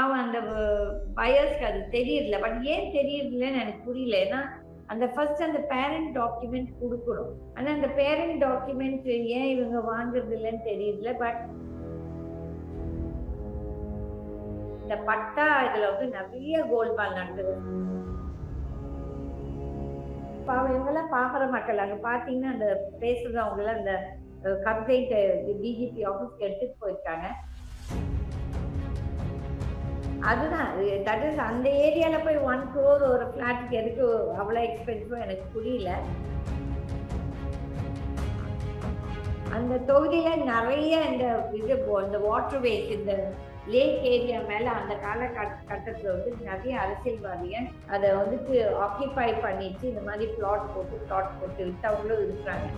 அவன் அந்த பயர்ஸ்க்கு அது தெரியல பட் ஏன் தெரியலன்னு எனக்கு புரியல. ஏன்னா அந்த ஃபர்ஸ்ட் அந்த பேரண்ட் டாக்குமெண்ட் கொடுக்கணும். ஆனா அந்த பேரண்ட் டாக்குமெண்ட் ஏன் இவங்க வாங்குறது இல்லைன்னு தெரியல பட் இந்த பட்டா இதுல வந்து நிறைய கோல்மால் நடந்தது பாவம் இவங்கெல்லாம் பாக்குற மக்கள். அங்க பாத்தீங்கன்னா அந்த பேசுறவங்க எல்லாம் அந்த கம்ப்ளைண்ட் டிஜிபி ஆஃபீஸ்க்கு எடுத்துட்டு போயிருக்காங்க. அதுதான் தட் இஸ் அந்த ஏரியாவில் போய் ஒன் ஃப்ளோர் ஒரு ஃப்ளாட்டுக்கு எதுக்கு அவ்வளோ எக்ஸ்பென்சிவாக எனக்கு புரியல. அந்த தொகுதியில் நிறைய இந்த இது இந்த வாட்டர் வேஸ் இந்த லேக் ஏரியா மேலே அந்த கால கட்டத்தில் வந்து நிறைய அரசியல்வாதிகள் அதை வந்துட்டு ஆக்கியபை பண்ணிட்டு இந்த மாதிரி பிளாட் போட்டு பிளாட் போட்டு வித்தவங்களும் இருக்கிறாங்க.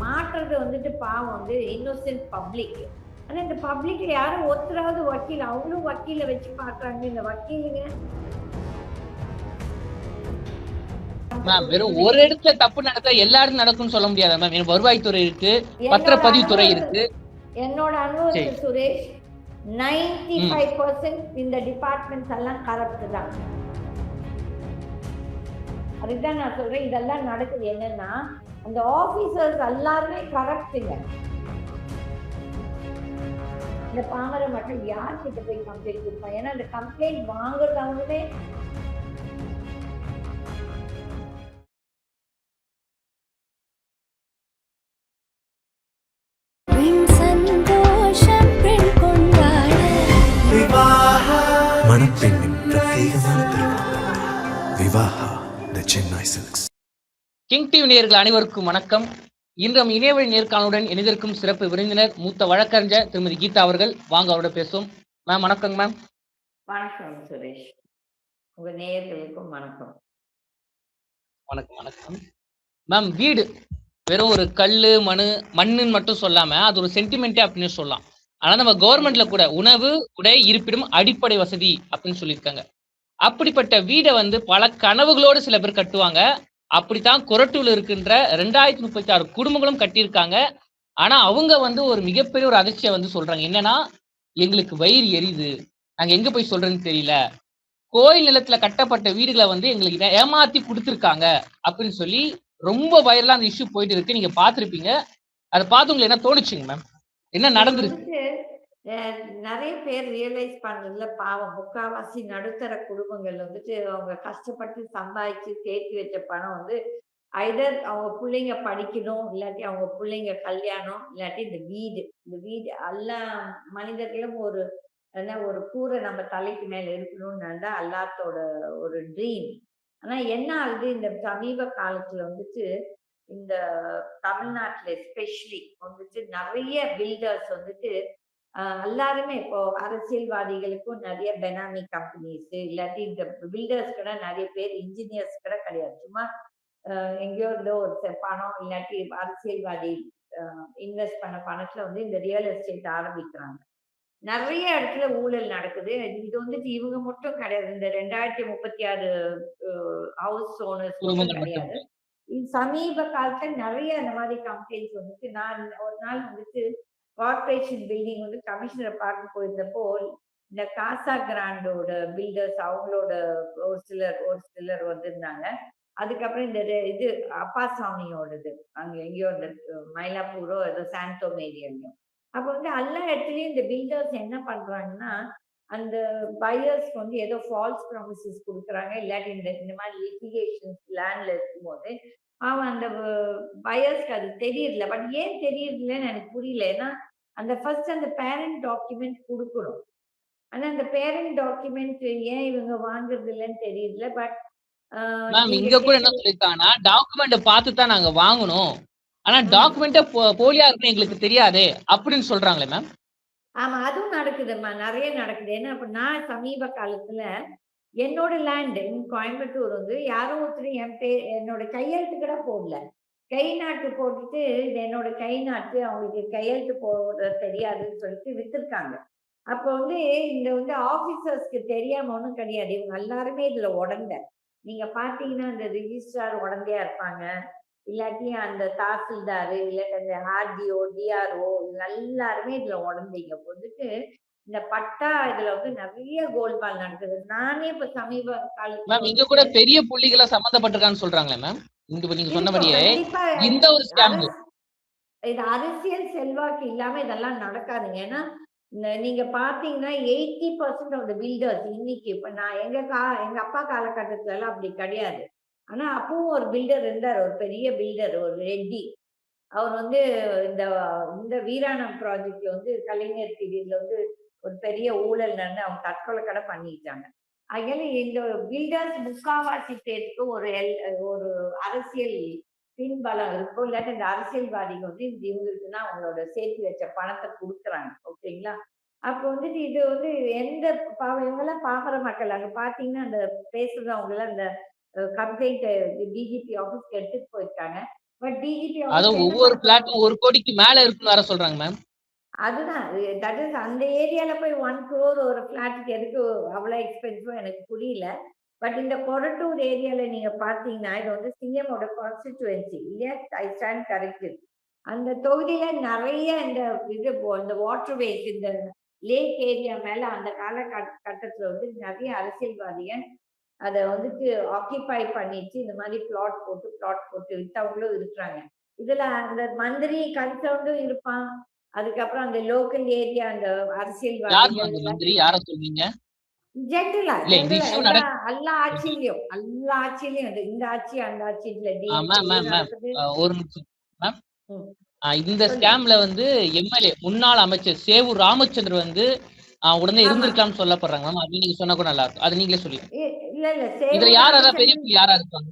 மாற்றுறது வந்துட்டு பாவம் வந்து இன்னோசென்ட் பப்ளிக் ஆனா இந்த பப்ளிக்ல யாரும் ஒருத்தராவது வக்கீல் அவங்களும் வக்கீல வச்சு பாக்குறாங்க இந்த வக்கீலுங்க. மேம் வெறும் ஒரு இடத்துல தப்பு நடந்தா எல்லா இடத்துல நடக்கும்னு சொல்ல முடியாது மேம் வருவாய்த்துறை இருக்கு பத்திரப்பதிவுத்துறை இருக்கு. என்னோட அனுபவத்தில் சரி. சுரேஷ் நைன்டி ஃபைவ் பர்சன்ட் இந்த டிபார்ட்மெண்ட்ஸ் எல்லாம் கரப்ட் தான். அதுதான் நான் சொல்றேன் இதெல்லாம் நடக்குது. என்னன்னா அந்த ஆபீசர்ஸ் எல்லாருமே கரப்டுங்க இந்த பாமர மக்கள் யார்கிட்ட போய் கம்ப்ளைண்ட் கொடுப்பாங்க ஏன்னா அந்த கம்ப்ளைண்ட் பெண் கொண்டாட. மணப்பெண்ணின் பிரத்யேகமான திருமணம். Vivaha the Chennai silks king TV நேயர்கள் அனைவருக்கும் வணக்கம். இன்று நம் இணையவழி நேர்காணலுடன் இணைந்திருக்கும் சிறப்பு விருந்தினர் மூத்த வழக்கறிஞர் திருமதி கீதா அவர்கள். வாங்க அவரோட பேசுவோம். மேம் வணக்கங்க மேம். வணக்கம் சுரேஷ். உங்க நேயர்களுக்கும் வணக்கம். வணக்கம் வணக்கம். மேம் வீடு வெறும் ஒரு கல்லு மணு மண்ணுன்னு மட்டும் சொல்லாம அது ஒரு சென்டிமெண்டே அப்படின்னு சொல்லலாம். ஆனா நம்ம கவர்மெண்ட்ல கூட உணவு உடை இருப்பிடம் அடிப்படை வசதி அப்படின்னு சொல்லியிருக்காங்க. அப்படிப்பட்ட வீடை வந்து பல கனவுகளோடு சில பேர் கட்டுவாங்க. அப்படித்தான் கொரட்டூர்ல இருக்கின்ற ரெண்டாயிரத்தி முப்பத்தி ஆறு குடும்பங்களும் கட்டியிருக்காங்க. ஆனா அவங்க வந்து ஒரு மிகப்பெரிய ஒரு அதிர்ச்சியை வந்து சொல்றாங்க. என்னன்னா எங்களுக்கு வயிறு எரியுது. நாங்க எங்க போய் சொல்றேன்னு தெரியல. கோயில் நிலத்துல கட்டப்பட்ட வீடுகளை வந்து எங்களுக்கு ஏமாத்தி கொடுத்துருக்காங்க அப்படின்னு சொல்லி ரொம்ப வைரலா அந்த இஷ்யூ போயிட்டு இருக்கு. நீங்க பாத்திருப்பீங்க அதை பார்த்து உங்களுக்கு என்ன தோணுச்சுங்க மேம் என்ன நடந்திருக்கு? நிறைய பேர் ரியலைஸ் பண்றதுல பாவம். முக்காவாசி நடுத்தர குடும்பங்கள் வந்துட்டு அவங்க கஷ்டப்பட்டு சம்பாதிச்சு சேர்த்து வச்ச பணம் வந்து ஐதர் அவங்க பிள்ளைங்க படிக்கணும் இல்லாட்டி அவங்க பிள்ளைங்க கல்யாணம் இல்லாட்டி இந்த வீடு. இந்த வீடு எல்லா மனிதர்களும் ஒரு என்ன ஒரு கூரை நம்ம தலைக்கு மேல இருக்கணும்னு தான் எல்லாத்தோட ஒரு ட்ரீம் ஆனா என்ன ஆகுது? இந்த சமீப காலத்துல வந்துட்டு இந்த தமிழ்நாட்டுல எஸ்பெஷலி வந்துட்டு நிறைய பில்டர்ஸ் வந்துட்டு எல்லாருமே இப்போ அரசியல்வாதிகளுக்கும் நிறைய பெனாமி கம்பெனிஸ் இல்லாட்டி இந்த பில்டர்ஸ் கூட நிறைய பேர் இன்ஜினியர்ஸ் கூட கிடையாது. சும்மா எங்கேயோ இருந்தோ ஒரு பணம் இல்லாட்டி அரசியல்வாதி இன்வெஸ்ட் பண்ண பணத்துல வந்து இந்த ரியல் எஸ்டேட் ஆரம்பிக்கிறாங்க. நிறைய இடத்துல ஊழல் நடக்குது. இது வந்துட்டு இவங்க மட்டும் கிடையாது. இந்த ரெண்டாயிரத்தி முப்பத்தி ஆறு ஹவுஸ் ஓனர்ஸ் மட்டும். கிடையாது. சமீப காலத்துல நிறைய இந்த மாதிரி கம்ப்ளைண்ட்ஸ் வந்துட்டு நான் ஒரு நாள் வந்துட்டு கார்பரேஷன் பில்டிங் வந்து கமிஷனரை பார்க்க போயிருந்தப்போ இந்த காசா கிராண்டோட பில்டர்ஸ் அவங்களோட ஒரு சிலர் ஒரு சிலர் வந்திருந்தாங்க. அதுக்கப்புறம் இந்த இது இது அப்பாசாமியோடது. அங்க எங்கேயோ இந்த மயிலாப்பூரோ ஏதோ சாந்தோம் ஏரியாலையும் அப்போ வந்து எல்லா இடத்துலையும் இந்த பில்டர்ஸ் என்ன பண்றாங்கன்னா அந்த பையர்ஸ்க்கு வந்து ஏதோ ஃபால்ஸ் ப்ராமிசஸ் கொடுக்குறாங்க. இல்லாட்டி இந்த இந்த மாதிரி லிட்டிகேஷன்ஸ் லேண்ட்ல இருக்கும்போது அவன் அந்த பையர்ஸ்க்கு அது தெரியறதில்ல. பட் ஏன் தெரியறதில்லன்னு எனக்கு புரியல. ஏன்னா அந்த ஃபர்ஸ்ட் அந்த பேரண்ட் டாக்குமெண்ட் கொடுக்கணும். ஆனா அந்த பேரண்ட் டாக்குமெண்ட் ஏன் இவங்க வாங்குறது இல்லைன்னு தெரியல பட் மேம் இங்க கூட என்ன சொல்லியிருக்காங்கன்னா டாக்குமெண்ட் பார்த்து தான் நாங்க வாங்கணும். ஆனா டாக்குமெண்ட்டே போலியா இருக்குன்னு எங்களுக்கு தெரியாதே அப்படின்னு சொல்றாங்களே மேம் ஆமா அதுவும் நடக்குதும்மா நிறைய நடக்குது. ஏன்னா இப்ப நான் சமீப காலத்துல என்னோட லேண்ட் கோயம்புத்தூர் வந்து யாரும் ஒருத்தர் என் பே என்னோட கையெழுத்து கூட போடல. கை நாட்டு போட்டுட்டு இது என்னோட கை நாட்டு அவங்களுக்கு கையெழுத்து போட தெரியாதுன்னு சொல்லிட்டு வித்துருக்காங்க. அப்போ வந்து இந்த வந்து ஆஃபீஸர்ஸ்க்கு தெரியாம ஒன்றும் கிடையாது. இவங்க எல்லாருமே இதுல உடந்த. நீங்க பாத்தீங்கன்னா இந்த ரிஜிஸ்ட்ரார் உடந்தையா இருப்பாங்க. இல்லாட்டி அந்த தாசில்தாரு இல்லாட்டி அந்த ஆர்டிஓ டிஆர்ஓ எல்லாருமே இதுல உடந்தைங்க வந்துட்டு இந்த பட்டா இதுல வந்து நிறைய கோல்மால் நடக்குது. நானே இப்ப சமீப காலத்துல மேம் இங்க கூட பெரிய புள்ளிகளா சம்பந்தப்பட்டிருக்கான்னு சொல்றாங்களே மேம் இங்க நீங்க. சொன்னபடியே இந்த ஒரு ஸ்கேம் இது அரசியல் செல்வாக்கு இல்லாம இதெல்லாம் நடக்காதுங்க. ஏன்னா நீங்க பாத்தீங்கன்னா eighty percent of the builders இன்னைக்கு இப்ப நான் எங்க கா எங்க அப்பா காலகட்டத்துல எல்லாம் அப்படி கிடையாது. ஆனா அப்பவும் ஒரு பில்டர் இருந்தார். ஒரு பெரிய பில்டர் ஒரு ரெட்டி. அவர் வந்து இந்த இந்த வீராணம் ப்ராஜெக்ட்ல வந்து கலைஞர் பீரியட்ல வந்து ஒரு பெரிய ஊழல் நடந்து அவங்க தற்கொலை கடை பண்ணிட்டாங்க. அதனால இந்த பில்டர்ஸ் முக்காவாசி பேருக்கு ஒரு எல்- ஒரு அரசியல் பின்பலம் இருக்கும். இல்லாட்டி இந்த அரசியல்வாதிகள் வந்து இந்த இவங்களுக்கு தான் அவங்களோட சேர்த்து வச்ச பணத்தை கொடுக்குறாங்க. ஓகேங்களா? அப்போ வந்துட்டு இது வந்து எந்த பாவம் இவங்கெல்லாம் பாமர மக்கள். அங்க பாத்தீங்கன்னா அந்த பேசுறவங்க எல்லாம் அந்த கம்ப்ளைண்ட் டிஜிபி ஆஃபீஸ்க்கு எடுத்துட்டு போயிருக்காங்க. பட் டிஜிபி அதுவும் ஒவ்வொரு பிளாட்டும் ஒரு கோடிக்கு மேல இருக்குன்னு வேற சொல்றாங்க மேம் அதுதான். தட் இஸ் அந்த ஏரியாவில் போய் ஒன் crore ஒரு ஃப்ளாட்டுக்கு எதுக்கு அவ்வளோ எக்ஸ்பென்சிவ் எனக்கு புரியல. பட் இந்த கொரட்டூர் ஏரியாவில் நீங்கள் பார்த்தீங்கன்னா இது வந்து சிஎமோட கான்ஸ்டிடுவன்சி இல்லையா ஐ ஸ்டாண்ட் கரெக்டட் அந்த தொகுதியில் நிறைய இந்த இது இந்த வாட்டர் வேஸ் இந்த லேக் ஏரியா மேலே அந்த காலகட்டத்துல வந்து நிறைய அரசியல்வாதிகள் அதை வந்துட்டு ஆக்கியபை பண்ணிட்டு இந்த மாதிரி பிளாட் போட்டு பிளாட் போட்டு வித்தவங்களும் இருக்கிறாங்க. இதில் அந்த மந்திரி கன்சர்ண்டும் இருப்பான். அதுக்கப்புறம் அந்த லோக்கல் ஏரியா அந்த மந்திரி யார சொல்றீங்க ஜென்ரலா எல்லா ஆட்சியிலயும் எல்லா ஆட்சியிலயும் இந்த- ஆட்சி அந்த ஆட்சி இல்ல ஆ, மேம், மேம், மேம். அஹ் ஒரு நிமிஷம் மேம் இந்த. ஸ்கேம்ல வந்து எம்எல்ஏ முன்னாள் அமைச்சர் சேவூர் ராமச்சந்திரன் வந்து உடனே ஆமா. இருந்திருக்கலாம்னு சொல்லப்படுறாங்க மேம் அது நீங்க சொன்னா கூட நல்லா இருக்கும். அது நீங்களே இல்ல இதுல யார் யாரா பெரிய யாரா இருக்காங்க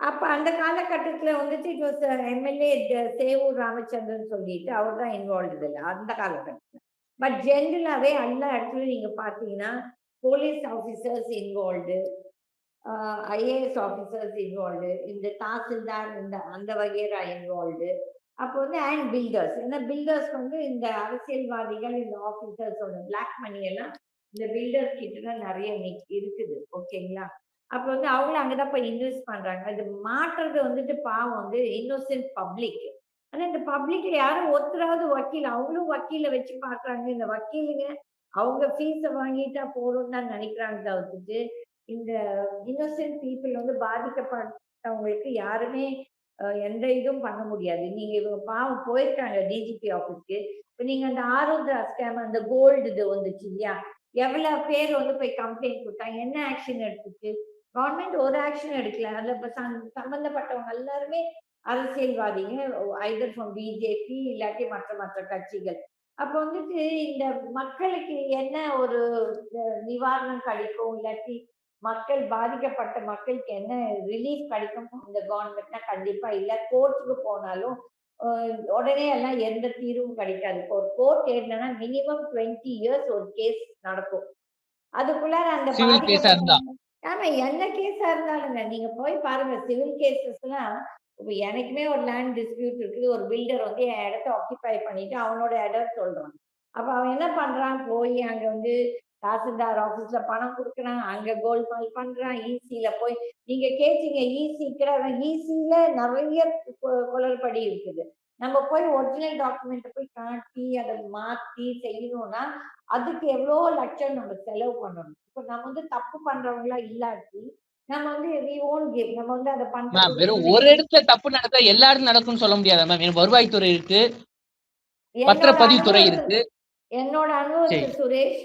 அப்ப அந்த காலகட்டத்துல வந்துட்டு it was MLA Sevur Ramachandran சொல்லிட்டு அவர் தான் இன்வால்வ் இல்லை அந்த காலகட்டத்துல. பட் ஜென்ரலாவே எல்லா இடத்துலயும் நீங்க பாத்தீங்கன்னா police officers involved IAS officers involved இந்த தாசில்தார் இந்த அந்த வகைரா இன்வால்வ்டு அப்போ வந்து அண்ட் பில்டர்ஸ் ஏன்னா பில்டர்ஸ் வந்து இந்த அரசியல்வாதிகள் இந்த ஆஃபீஸர்ஸோட பிளாக் மணி எல்லாம் இந்த பில்டர்ஸ் கிட்ட தான் நிறைய இருக்குது. ஓகேங்களா அப்போ வந்து அவங்களும் அங்கதான் போய் இன்வெஸ்ட் பண்றாங்க. அது மாற்றுறது வந்துட்டு பாவம். வந்து இன்னோசென்ட் பப்ளிக் ஆனா இந்த பப்ளிக்ல யாரும் ஒருத்தராவது வக்கீல் அவங்களும் வக்கீல வச்சு பாக்குறாங்க. இந்த வக்கீலுங்க அவங்க ஃபீஸை வாங்கிட்டா போதும்னு தான் நினைக்கிறாங்க தவிர்த்துட்டு இந்த இன்னோசென்ட் பீப்புள் வந்து பாதிக்கப்பட்டவங்களுக்கு யாருமே எந்த இதுவும் பண்ண முடியாது. நீங்க இவங்க பாவம் போயிருக்காங்க டிஜிபி ஆஃபீஸ்க்கு இப்போ நீங்க அந்த ஆரோத்ரா ஸ்கேம் அந்த கோல்டு இது வந்துச்சு இல்லையா? எவ்வளவு பேர் வந்து போய் கம்ப்ளைண்ட் கொடுத்தாங்க என்ன ஆக்ஷன் எடுத்துச்சு? கவர்மெண்ட் ஒரு ஆக்ஷன் எடுக்கல. அதுல இப்ப சம்- சம்பந்தப்பட்டவங்க எல்லாருமே அரசியல்வாதிங்க. ஐதர் ஃப்ரம் பிஜேபி இல்லாட்டி மற்ற மற்ற கட்சிகள். அப்ப வந்துட்டு இந்த மக்களுக்கு என்ன ஒரு நிவாரணம் கிடைக்கும்? இல்லாட்டி மக்கள் பாதிக்கப்பட்ட மக்களுக்கு என்ன ரிலீஃப் கிடைக்கும்? இந்த கவர்மெண்ட்னா கண்டிப்பா இல்ல. கோர்ட்டுக்கு போனாலும் உடனே எல்லாம் எந்த தீர்வும் கிடைக்காது. இப்போ ஒரு கோர்ட் ஏறினா மினிமம் டுவெண்ட்டி இயர்ஸ் ஒரு கேஸ் நடக்கும். அதுக்குள்ளார அந்த ஆமா என்ன கேஸா இருந்தாலுங்க நீங்க போய் பாருங்க சிவில் கேசஸ் எல்லாம் இப்ப எனக்குமே ஒரு லேண்ட் டிஸ்பியூட் இருக்குது. ஒரு பில்டர் வந்து என் இடத்த ஆக்கிபை பண்ணிட்டு அவனோட இடம் சொல்றான். அப்ப அவன் என்ன பண்றான்? போய் அங்க வந்து தாசில்தார் ஆபீஸ்ல பணம் கொடுக்குறான். அங்க கோல்மால் பண்றான். ஈசியில போய் நீங்க கேட்டீங்க கிடையாது ஈசியில நிறைய குளறுபடி இருக்குது. நம்ம போய் ஒரிஜினல் டாக்குமெண்ட் போய் காட்டி அதை மாத்தி செய்யணும்னா அதுக்கு எவ்வளோ லட்சம் நம்ம செலவு பண்ணணும். இப்ப நம்ம வந்து தப்பு பண்றவங்களா இல்லாட்டி நம்ம வந்து வி ஓன் கிவ் நம்ம வந்து அதை மேம் வெறும் ஒரு இடத்துல தப்பு நடந்தா எல்லா இடத்துலயும் நடக்கும்னு சொல்ல முடியாது மேம் எனக்கு வருவாய்த்துறை இருக்கு பத்திரப்பதிவுத்துறை இருக்கு. என்னோட அனுபவத்துல சரி. சுரேஷ்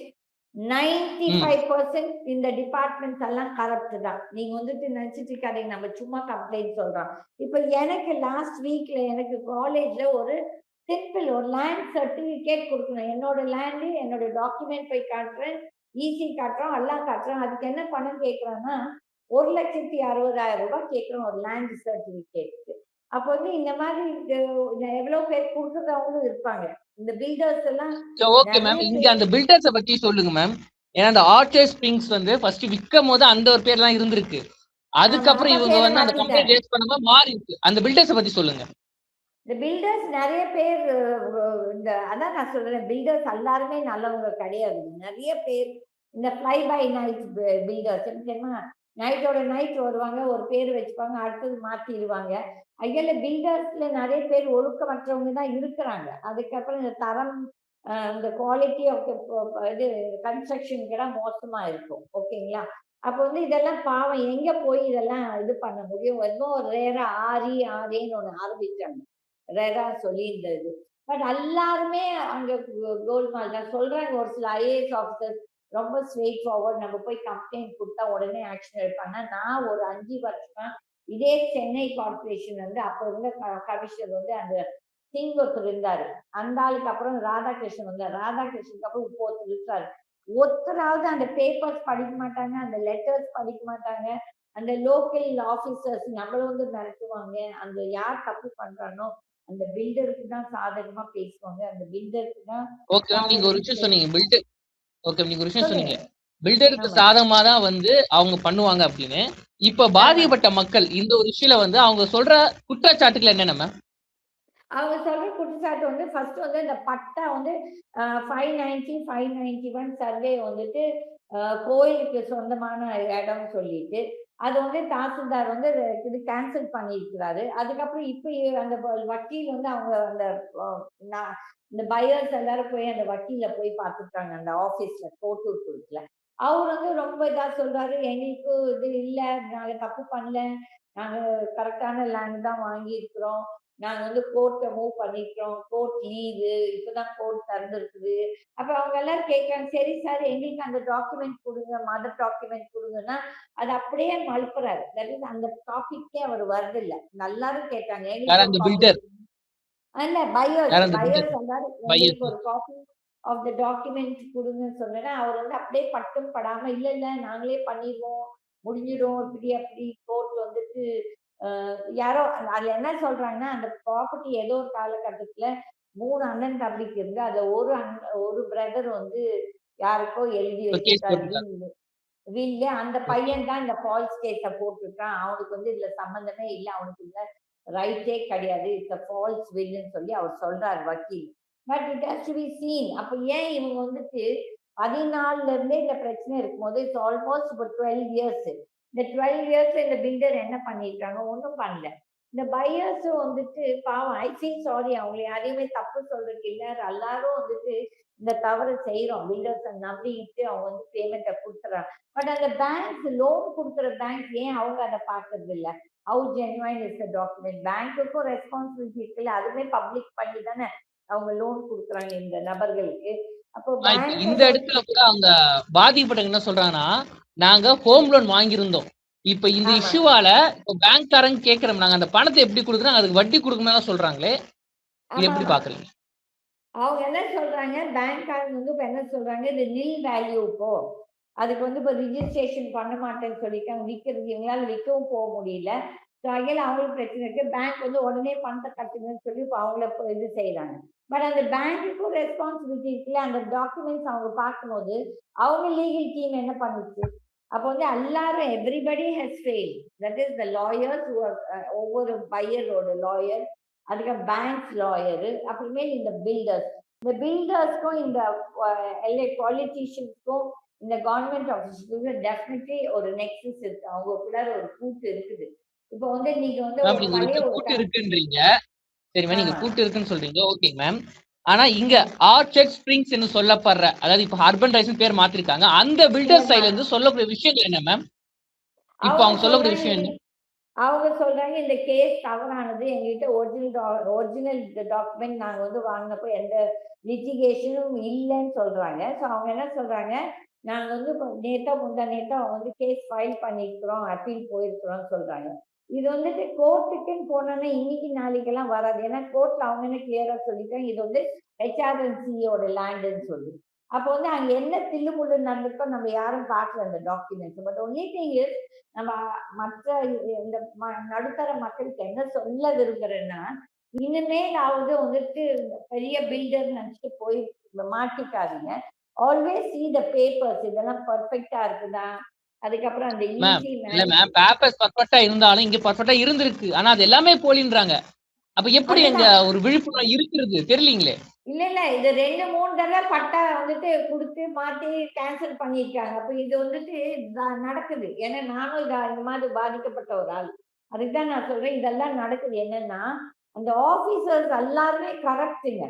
நைன்டி. ஃபைவ் பர்சன்ட் இந்த டிபார்ட்மெண்ட்ஸ் எல்லாம் கரப்ட் தான். நீங்க வந்துட்டு நினைச்சிட்டு இருக்காதீங்க நம்ம சும்மா கம்ப்ளைண்ட் சொல்றோம். இப்ப எனக்கு லாஸ்ட் வீக்ல எனக்கு காலேஜ்ல ஒரு சிம்பிள் ஒரு லேண்ட் சர்டிபிகேட் கொடுக்கணும். என்னோட லேண்டு என்னோட டாக்குமெண்ட் போய் காட்டுறேன் ஈசி காட்டுறோம் எல்லாம் காட்டுறோம். அதுக்கு என்ன பணம் கேட்கறான்னா ஒரு லட்சத்தி அறுபதாயிரம் ரூபாய் கேட்கறோம் ஒரு லேண்ட் சர்டிபிகேட்டுக்கு அப்போ வந்து இந்த மாதிரி எவ்வளவு பேர் கொடுக்குறவங்களும் இருப்பாங்க. இந்த பில்டர்ஸ் எல்லாம் ஓகே மேம் இங்க அந்த பில்டர்ஸ பத்தி சொல்லுங்க மேம் ஏன்னா அந்த ஆர்ச்சர் ஸ்பிரிங்ஸ் வந்து ஃபர்ஸ்ட் விற்கும் போது அந்த ஒரு பேர் தான் இருந்திருக்கு. அதுக்கப்புறம் இவங்க வந்து அந்த. கம்ப்ளைண்ட் ரேஸ் பண்ணும்போது மாறி இருக்கு. அந்த பில்டர்ஸ பத்தி சொல்லுங்க. இந்த பில்டர்ஸ் நிறைய பேர் இந்த அதான் நான் சொல்றேன். பில்டர்ஸ் எல்லாருமே நல்லவங்க கிடையாது. நிறைய பேர் இந்த ஃப்ளை பை நைட் பில்டர்ஸ் தெரியுமா? நைட்டோட நைட் வருவாங்க ஒரு பேர் வச்சுப்பாங்க அடுத்தது மாத்திடுவாங்க. அகையில பில்டர்ஸ்ல நிறைய பேர் ஒழுக்கமற்றவங்க தான் இருக்கிறாங்க. அதுக்கப்புறம் இந்த தரம் இந்த குவாலிட்டி ஆஃப் இது கன்ஸ்ட்ரக்ஷன் கூட மோசமா இருக்கும். ஓகேங்களா? அப்போ வந்து இதெல்லாம் பாவம். எங்க போய் இதெல்லாம் இது பண்ண முடியும்? இன்னும் ரேரா ஆரி ஆரின்னு ஒன்று ஆரம்பிச்சாங்க. ரேரா சொல்லி இந்த இது பட் எல்லாருமே அங்க கோல்மால் தான். சொல்றாங்க ஒரு சில ஐஏஎஸ் ஆஃபீஸர்ஸ் ரொம்ப ஸ்ட்ரெயிட் ஃபார்வர்ட் நம்ம போய் கம்ப்ளைண்ட் கொடுத்தா உடனே ஆக்ஷன் எடுப்பாங்க. நான் ஒரு அஞ்சு வருஷமா இதே சென்னை கார்பரேஷன் வந்து அப்ப இருந்த கமிஷனர் வந்து அந்த சிங் ஒருத்தர் இருந்தாரு. அந்த ஆளுக்கு அப்புறம் ராதாகிருஷ்ணன் வந்தார். ராதாகிருஷ்ணனுக்கு அப்புறம் இப்போ ஒருத்தர் இருக்காரு. ஒருத்தராவது அந்த பேப்பர்ஸ் படிக்க மாட்டாங்க அந்த லெட்டர்ஸ் படிக்க மாட்டாங்க. அந்த லோக்கல் ஆபீசர்ஸ் நம்மள வந்து மிரட்டுவாங்க. அந்த யார் தப்பு பண்றானோ அந்த பில்டருக்கு தான் சாதகமா பேசுவாங்க. அந்த பில்டருக்கு தான் ஓகே நீங்க ஒரு விஷயம் சொன்னீங்க பில்டர் ஓகே நீங்க ஒரு விஷயம். சொன்னீங்க. பில்டருக்கு. சாதகமா தான் வந்து அவங்க பண்ணுவாங்க அப்படின்னு. இப்ப பாதிக்கப்பட்ட மக்கள் இந்த ஒரு விஷயத்துல வந்து அவங்க சொல்ற குற்றச்சாட்டுகள் என்னென்ன மேம் அவங்க சொல்ற குற்றச்சாட்டு வந்து ஃபர்ஸ்ட் வந்து இந்த பட்டா வந்து five ninety five ninety one survey வந்துட்டு கோயிலுக்கு சொந்தமான இடம்னு சொல்லிட்டு அது வந்து தாசில்தார் வந்து இது கேன்சல் பண்ணியிருக்கிறாரு. அதுக்கப்புறம் இப்போ அந்த வ- வக்கீல் வந்து அவங்க அந்த இந்த பையர்ஸ் எல்லாரும் போய் அந்த வக்கீல போய் பார்த்துருக்காங்க அந்த ஆஃபீஸ்ல கோட்டூர் குழுக்குல அவர் வந்து ரொம்ப இதா சொல்றாரு எங்களுக்கு இது இல்ல நாங்க தப்பு பண்ணல நாங்க கரெக்டான லேண்ட் தான் வாங்கியிருக்கிறோம் நாங்க வந்து கோர்ட்டை மூவ் பண்ணிக்கிறோம் கோர்ட் லீவு இப்பதான் கோர்ட் திறந்துருக்குது அப்ப அவங்க எல்லாரும் கேட்கறாங்க சரி சார் எங்களுக்கு அந்த டாக்குமெண்ட் கொடுங்க மதர் டாக்குமெண்ட் கொடுங்கன்னா அது அப்படியே மழுப்புறாரு தட் இஸ் அந்த டாபிக்கே அவர் வருது இல்ல எல்லாரும் கேட்டாங்க builder? இல்ல பையர்ஸ் யார் அந்த builder? பையர்ஸ் எல்லாரும் Buyers. எங்களுக்கு ஒரு காப்பி ஆஃப் த டாக்குமெண்ட் கொடுங்கன்னு சொன்னேன்னா அவர் வந்து அப்படியே பட்டும் படாம இல்ல இல்ல நாங்களே பண்ணிடுவோம் முடிஞ்சிடும் இப்படி அப்படி கோர்ட் வந்துட்டு யாரோ அதுல என்ன சொல்றாங்கன்னா அந்த ப்ராப்பர்ட்டி ஏதோ ஒரு காலகட்டத்துல மூணு அண்ணன் தம்பிக்கு இருந்து அதுல ஒரு ஒரு பிரதர் வந்து யாருக்கோ எழுதி வச்சிருக்காரு. வீல்ல அந்த பையன் தான் இந்த ஃபால்ஸ் கேஸ போட்டிருக்கான். அவனுக்கு வந்து இதுல சம்பந்தமே இல்ல அவனுக்கு இல்ல ரைட்டே கிடையாது. இட்ஸ் ஃபால்ஸ் வில்லுன்னு சொல்லி அவர் சொல்றாரு வக்கீல். But it has to be seen அப்போ ஏன் இவங்க வந்துட்டு பதினாலுல இருந்தே இந்த பிரச்சனை இருக்கும்போது இட்ஸ் ஆல்மோஸ்ட் இப்போ டுவெல் இயர்ஸ் இந்த டுவெல் இயர்ஸ் இந்த பில்டர் என்ன பண்ணிருக்காங்க? ஒன்றும் பண்ணல. இந்த பையர்ஸும் வந்துட்டு பாவம் ஐ சீ சாரி அவங்கள யாரையுமே தப்பு சொல்றதுக்கு இல்லை. எல்லாரும் வந்துட்டு இந்த தவறை செய்யறோம் பில்டர்ஸை நம்பிக்கிட்டு அவங்க வந்து பேமெண்ட்டை கொடுத்துறாங்க. பட் அந்த பேங்க்ஸ் லோன் கொடுக்குற பேங்க் ஏன் அவங்க அதை பார்க்கறது இல்லை? How genuine is the document பேங்க்குக்கும் responsibility இருக்குல்ல. அதுவுமே பப்ளிக் பண்ணி தானே அவங்க லோன் கொடுக்குறாங்க இந்த நபர்களுக்கு. அப்போ இந்த இடத்துல கூட அவங்க பாதிக்கப்பட்டவங்க என்ன சொல்றாங்கன்னா நாங்க ஹோம் லோன் வாங்கியிருந்தோம். இப்ப இந்த. இஷ்யூவால இப்ப பேங்க்காரங்க கேக்குறோம் நாங்க அந்த பணத்தை எப்படி கொடுக்குறோம்? அதுக்கு வட்டி கொடுக்கணும் சொல்றாங்களே. இது எப்படி. பாக்குறீங்க? அவங்க என்ன சொல்றாங்க? பேங்க்காரங்க வந்து இப்ப என்ன சொல்றாங்க? இது நில் வேல்யூ இப்போ அதுக்கு வந்து இப்போ ரிஜிஸ்ட்ரேஷன் பண்ண மாட்டேன்னு சொல்லிட்டாங்க விற்கிறது இவங்களால விற்கவும் போக முடியல. ஸோ அதில் அவங்களுக்கு பிரச்சனை இருக்குது பேங்க் வந்து உடனே பணத்தை கட்டுங்கன்னு சொல்லி இப்போ அவங்கள இது செய்கிறாங்க பட் அந்த பேங்க்குக்கும் ரெஸ்பான்சிபிலிட்டி இருக்குல்ல அந்த டாக்குமெண்ட்ஸ் அவங்க பார்க்கும்போது அவங்க லீகல் டீம் என்ன பண்ணுச்சு? அப்போ வந்து எல்லாரும் everybody has fail that is the lawyers ஒவ்வொரு பையரோட லாயர் அதுக்கப்புறம் பேங்க்ஸ் லாயரு அப்புறமே இந்த பில்டர்ஸ் இந்த பில்டர்ஸ்க்கும் இந்த எல்ஏ பாலிட்டிஷியன்ஸ்க்கும் இந்த கவர்மெண்ட் ஆஃபீஸருக்கும் டெஃபினெட்லி ஒரு நெக்ஸஸ் இருக்கு. அவங்க கூட ஒரு கூட்டு இருக்குது. இப்போ வந்து நீங்க வந்து மேம் நீங்க கூட்டு இருக்குன்றீங்க. சரிம்மா நீங்க ஆமா. கூட்டு இருக்குன்னு சொல்றீங்க. ஓகே மேம் ஆனா இங்க ஆர்ச்சர்ட் ஸ்பிரிங்ஸ் என்று சொல்லப்படுற அதாவது இப்ப அர்பன் ரைஸ் பேர் மாத்திருக்காங்க. அந்த பில்டர். சைடுல இருந்து சொல்லக்கூடிய விஷயங்கள் என்ன மேம் இப்ப அவங்க சொல்லக்கூடிய விஷயம் என்ன? அவங்க சொல்றாங்க இந்த கேஸ் தவறானது எங்ககிட்ட ஒரிஜினல் ஒரிஜினல் டாக்குமெண்ட் நாங்க வந்து வாங்கினப்போ எந்த லிட்டிகேஷனும் இல்லைன்னு சொல்றாங்க. ஸோ அவங்க என்ன சொல்றாங்க? நாங்க வந்து நேத்தா முந்தா நேத்தா அவங்க வந்து கேஸ் ஃபைல் பண்ணியிருக்கிறோம் அப்பீல் போயிருக்கிறோம்னு சொல்றாங்க. இது வந்துட்டு கோர்ட்டுக்குன்னு போனோன்னா இன்னைக்கு நாளைக்கெல்லாம் வராது. ஏன்னா கோர்ட்ல அவங்க என்ன கிளியரா சொல்லிட்டாங்க. இது வந்து ஹெச்ஆர்என்சியோட லேண்டுன்னு சொல்லி. அப்போ வந்து அங்க என்ன தில்லுமுள்ளு நடந்திருக்கோ நம்ம யாரும் பார்க்கல அந்த documents but only thing is நம்ம மற்ற இந்த ம- நடுத்தர மக்களுக்கு என்ன சொல்ல விரும்புறேன்னா இனிமேலாவது வந்துட்டு பெரிய பில்டர் நினச்சிட்டு போய் மாட்டிக்காதீங்க. ஆல்வேஸ் சி த பேப்பர்ஸ் இதெல்லாம் பர்ஃபெக்டா இருக்குதா? அதுக்கப்புறம் அந்த இல்ல மேம் பேப்பர்ஸ் பர்ஃபெக்டா இருந்தாலும் இங்க பர்ஃபெக்டா இருந்திருக்கு. ஆனா அது எல்லாமே போலின்றாங்க. அப்ப எப்படி எங்க ஒரு விழிப்புணர்வு இருக்கிறது? தெரியலீங்களே. இல்ல இல்ல இது ரெண்டு மூணு தடவை பட்டா வந்துட்டு கொடுத்து மாத்தி கேன்சல் பண்ணிருக்காங்க அப்ப இது வந்துட்டு நடக்குது. ஏன்னா நானும் இதா- இந்த மாதிரி பாதிக்கப்பட்ட ஒரு ஆள். அதுக்கு தான் நான் சொல்றேன் இதெல்லாம் நடக்குது. என்னன்னா அந்த ஆபீசர்ஸ் எல்லாருமே கரப்ட்டுங்க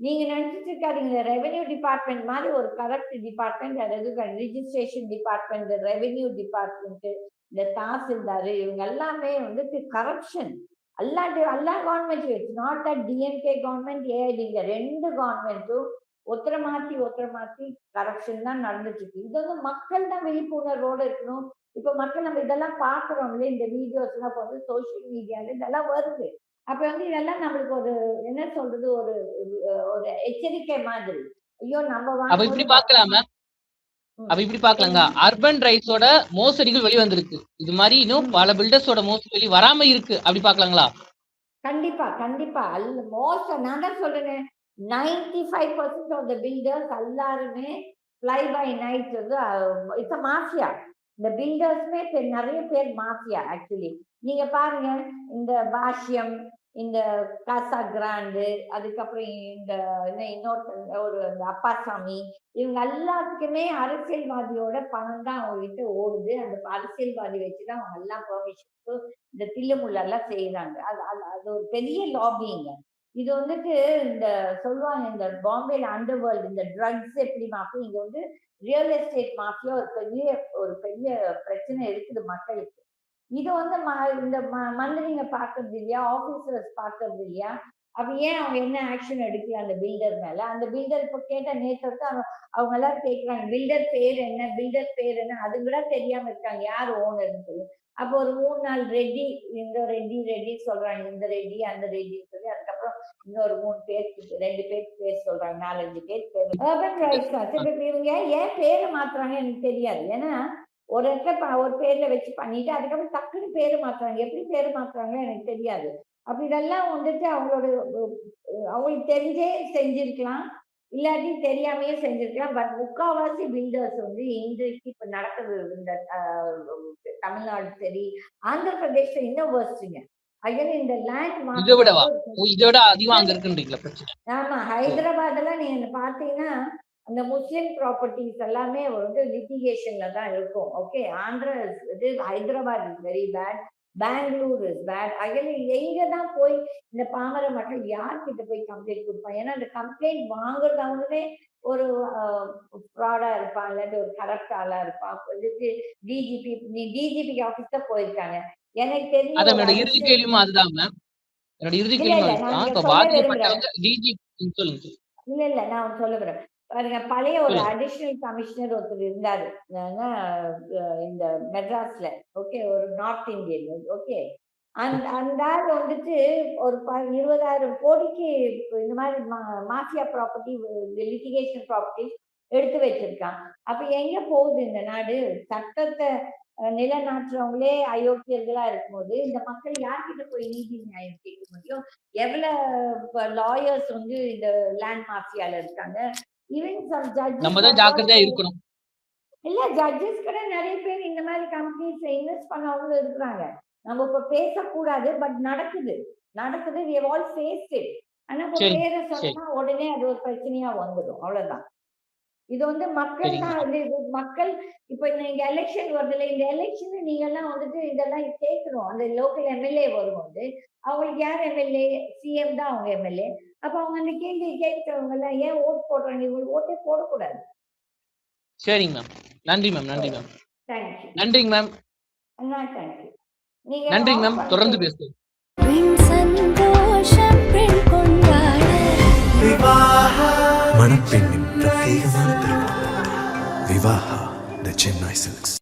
நீங்க நினைச்சிட்டு இருக்காதீங்க ரெவென்யூ டிபார்ட்மெண்ட் மாதிரி ஒரு கரப்ட் டிபார்ட்மெண்ட் அதாவது ரிஜிஸ்ட்ரேஷன் டிபார்ட்மெண்ட் ரெவென்யூ டிபார்ட்மெண்ட் இந்த தாசில்தார் இவங்க எல்லாமே வந்துட்டு கரப்ஷன் எல்லா எல்லா government it's not that DMK government ஏஐடிங்க ரெண்டு கவர்மெண்ட்டும் ஒத்தரை மாத்தி ஒத்தரை மாத்தி கரப்ஷன் தான் நடந்துட்டு இருக்கு இது வந்து மக்கள் தான் விழிப்புணர்வோட இருக்கணும். இப்போ மக்கள் நம்ம இதெல்லாம் பார்க்குறோம்ல இந்த வீடியோஸ்லாம் வந்து சோசியல் மீடியாவில் இதெல்லாம் வருது. அப்ப வந்து இதெல்லாம் நம்மளுக்கு ஒரு என்ன சொல்றது ஒரு ஒரு எச்சரிக்கை மாதிரி. ஐயோ நம்ம அப்ப இப்படி பார்க்கலாம் மேம் ம். அப்ப இப்படி பார்க்கலாங்க. அர்பன் ரைட்ஸோட மோசடிகள் வெளிவந்திருக்கு. இது மாதிரி இன்னும் பல பில்டர்ஸோட மோசடி வராம இருக்கு. அப்படி பார்க்கலாங்களா? கண்டிப்பா கண்டிப்பா. அல்ல மோஸ்ட் நான் தான் சொல்றேன். Ninety five percent of the builders எல்லாருமே ஃப்ளை பை நைட் வந்து இட்ஸ் மாஃபியா இந்த பில்டர்ஸ்மே நிறைய பேர் மாஃபியா ஆக்சுவலி நீங்க பாருங்க இந்த பாஷ்யம் இந்த காசா கிராண்டு அதுக்கப்புறம் இந்த என்ன இன்னொருத்த ஒரு இந்த அப்பாசாமி இவங்க எல்லாத்துக்குமே அரசியல்வாதியோட பணம் தான் அவங்க கிட்ட ஓடுது. அந்த அரசியல்வாதி வச்சுதான் அவங்க எல்லாம் பெர்மிஷனுக்கு இந்த தில்லுமுள்ளெல்லாம் செய்யறாங்க அது அது அது ஒரு பெரிய லாபிங்க இது வந்துட்டு இந்த சொல்லுவாங்க இந்த பாம்பேல அண்டர் வேர்ல்டு இந்த ட்ரக்ஸ் எப்படி மாஃபியா இங்க வந்து ரியல் எஸ்டேட் மாஃபியா ஒரு பெரிய ஒரு பெரிய பிரச்சனை இருக்குது மக்களுக்கு. இது வந்து ம- இந்த ம- மந்திரிங்க பார்க்கறது இல்லையா? ஆபீசர்ஸ் பார்க்கறது இல்லையா? அப்ப ஏன் அவங்க என்ன ஆக்ஷன் எடுக்கல அந்த பில்டர் மேல? அந்த பில்டர் இப்ப கேட்ட நேற்று அவங்க அவங்க எல்லாம் கேட்கறாங்க பில்டர் பேர் என்ன? பில்டர் பேர் என்ன? அது கூட தெரியாம இருக்காங்க. யார் ஓனர்னு சொல்லி. அப்போ ஒரு மூணு நாள் ரெட்டி இந்த ரெட்டி ரெட்டி சொல்றாங்க. இந்த ரெட்டி அந்த ரெட்டின்னு சொல்லி. அதுக்கப்புறம் இன்னொரு மூணு பேருக்கு ரெண்டு பேருக்கு பேர் சொல்றாங்க. நாலஞ்சு பேர். பேர் அர்பன் ரைட்ஸ் இவங்க ஏன் பேரை மாத்துறாங்க எனக்கு தெரியாது. ஏன்னா ஒரு இடத்துல ஒரு பேர்ல வச்சு பண்ணிட்டு அதுக்கப்புறம் டக்குன்னு பேரு மாத்துறாங்க. எப்படி பேரு மாத்துறாங்க எனக்கு தெரியாது. அப்ப இதெல்லாம் வந்துட்டு அவங்களோட அவங்களுக்கு தெரிஞ்சே செஞ்சிருக்கலாம். இல்லாட்டி தெரியாமையே செஞ்சிருக்கலாம். பட் முக்காவாசி பில்டர்ஸ் வந்து இன்றைக்கு இப்ப நடக்குது இந்த தமிழ்நாடு சரி ஆந்திர பிரதேஷ்ல இன்னும் ஐயோ இந்த லேண்ட் இதை விட அதிகம் அங்க இருக்குன்றீங்களா? ஆமா. ஹைதராபாத்ல நீங்க பாத்தீங்கன்னா அந்த முஸ்லிம் ப்ராப்பர்ட்டிஸ் எல்லாமே வந்து லிட்டிகேஷன்ல தான் இருக்கும். ஓகே ஆந்திரா இது Hyderabad is very bad Bangalore is bad அதில் எங்க தான் போய் இந்த பாமர மக்கள் யார்கிட்ட போய் கம்ப்ளைண்ட் கொடுப்பாங்க? ஏன்னா அந்த கம்ப்ளைண்ட் வாங்குறதவங்களே ஒரு ஃப்ராடா இருப்பான் இல்லாட்டி ஒரு கரப்ட் ஆளா இருப்பான் இதுக்கு டிஜிபி நீ டிஜிபி ஆஃபீஸ் தான் போயிருக்காங்க. எனக்கு என்னோட இறுதி கேள்வியும் அதுதான் மேம் என்னோட இறுதி இல்ல, கேள்வி இல்ல, நான் இல்ல சொல்ல வரேன் பாருங்க பழைய ஒரு. அடிஷனல் கமிஷனர் ஒருத்தர் இருந்தாரு. இந்த மெட்ராஸ்ல. ஓகே ஒரு நார்த் இந்தியன் ஓகே. அந்த அந்த ஆள் வந்துட்டு ஒரு ப- இருபதாயிரம் கோடிக்கு இந்த மாதிரி மாஃபியா ப்ராப்பர்ட்டி லிட்டிகேஷன் ப்ராப்பர்ட்டி எடுத்து வச்சிருக்கான். அப்ப எங்க போகுது இந்த நாடு? சட்டத்தை நிலைநாட்டுறவங்களே அயோக்கியர்களா இருக்கும்போது இந்த மக்கள் யார்கிட்ட போய் நீதி நியாயம் கேட்க முடியும்? எவ்வளவு லாயர்ஸ் வந்து இந்த லேண்ட் மாஃபியால இருக்காங்க? நம்ம தான் ஜாக்கிரதையா இருக்கணும். இல்ல ஜட்ஜஸ் கூட நிறைய பேர் இந்த மாதிரி கம்பெனிஸ்ல இன்வெஸ்ட் பண்ணவங்களும் இருக்கிறாங்க. நம்ம இப்ப பேசக்கூடாது பட் நடக்குது. நடக்குது faced it. ஆனா இப்ப பேரை. சொன்னா உடனே அது ஒரு பிரச்சனையா வந்துடும் அவ்வளவுதான். இது வந்து மக்கள். தான் வந்து மக்கள் இப்ப நீங்க எலெக்ஷன் வருதுல இந்த எலெக்ஷன் நீங்க எல்லாம் வந்துட்டு இதெல்லாம் கேட்கணும். அந்த லோக்கல் எம்எல்ஏ வரும்போது அவங்களுக்கு யார் எம்எல்ஏ சிஎம் தான் அவங்க எம்எல்ஏ அப்ப அவங்க அந்த கேள்வி கேட்கறவங்க எல்லாம் ஏன் ஓட் போடுறாங்க? இவங்களுக்கு ஓட்டே போடக்கூடாது. சரிங்க மேம் நன்றி மேம் நன்றி மேம் தேங்க்யூ நன்றிங்க மேம் தேங்க்யூ நீங்க நன்றிங்க மேம் தொடர்ந்து பேசுவோம். சந்தோஷம் பெண் கொண்டாட. மணப்பெண்ணின் பிரத்யேகமான திருமணம். Vivaha the Chennai silks